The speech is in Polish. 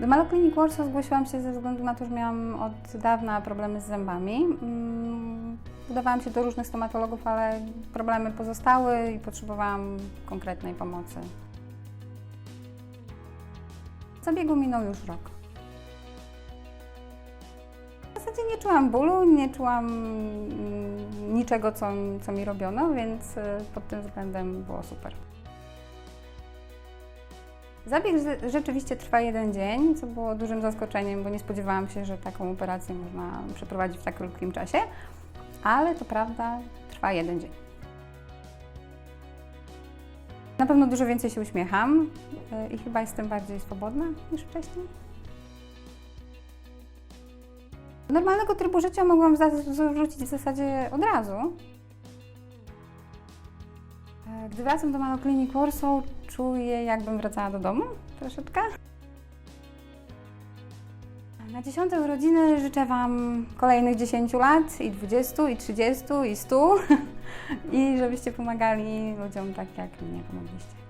Do Maloklinik Warsaw zgłosiłam się ze względu na to, że miałam od dawna problemy z zębami. Mm, Udawałam się do różnych stomatologów, ale problemy pozostały i potrzebowałam konkretnej pomocy. Zabiegu minął już rok. W zasadzie nie czułam bólu, nie czułam mm, niczego, co, co mi robiono, więc y, pod tym względem było super. Zabieg rze- rzeczywiście trwa jeden dzień, co było dużym zaskoczeniem, bo nie spodziewałam się, że taką operację można przeprowadzić w tak krótkim czasie, ale to prawda, trwa jeden dzień. Na pewno dużo więcej się uśmiecham y, i chyba jestem bardziej swobodna niż wcześniej. Normalnego trybu życia mogłam za- wrócić w zasadzie od razu. E, Gdy wracam do Maloklinik Warsaw, czuję jakbym wracała do domu troszeczkę. Na dziesiąte urodziny życzę Wam kolejnych 10 lat, i 20, i 30, i 100 i żebyście pomagali ludziom tak, jak mnie pomogliście.